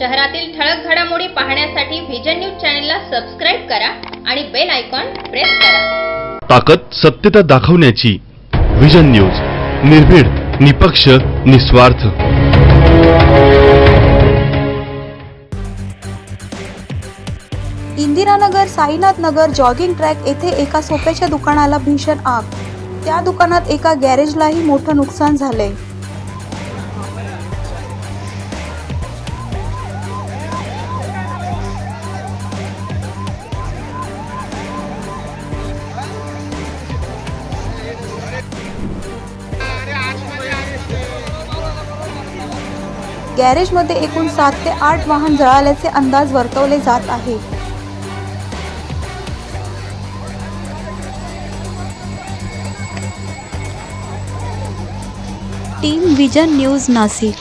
शहरातील ठळक घडामोडी पाहण्यासाठी व्हिजन न्यूज चॅनलला सबस्क्राईब करा आणि बेल आयकॉन प्रेस करा. ताकद सत्यता दाखवण्याची विजन न्यूज निर्भीड निपक्ष निस्वार्थ. इंदिरानगर साईनाथ नगर जॉगिंग ट्रॅक येथे एका सोप्याच्या दुकानाला भीषण आग. त्या दुकानात एका गॅरेजलाही मोठं नुकसान झालंय. गॅरेजमध्ये एकूण सात ते आठ वाहन जळाल्याचे अंदाज वर्तवले जात आहे. Team vision news Nashik.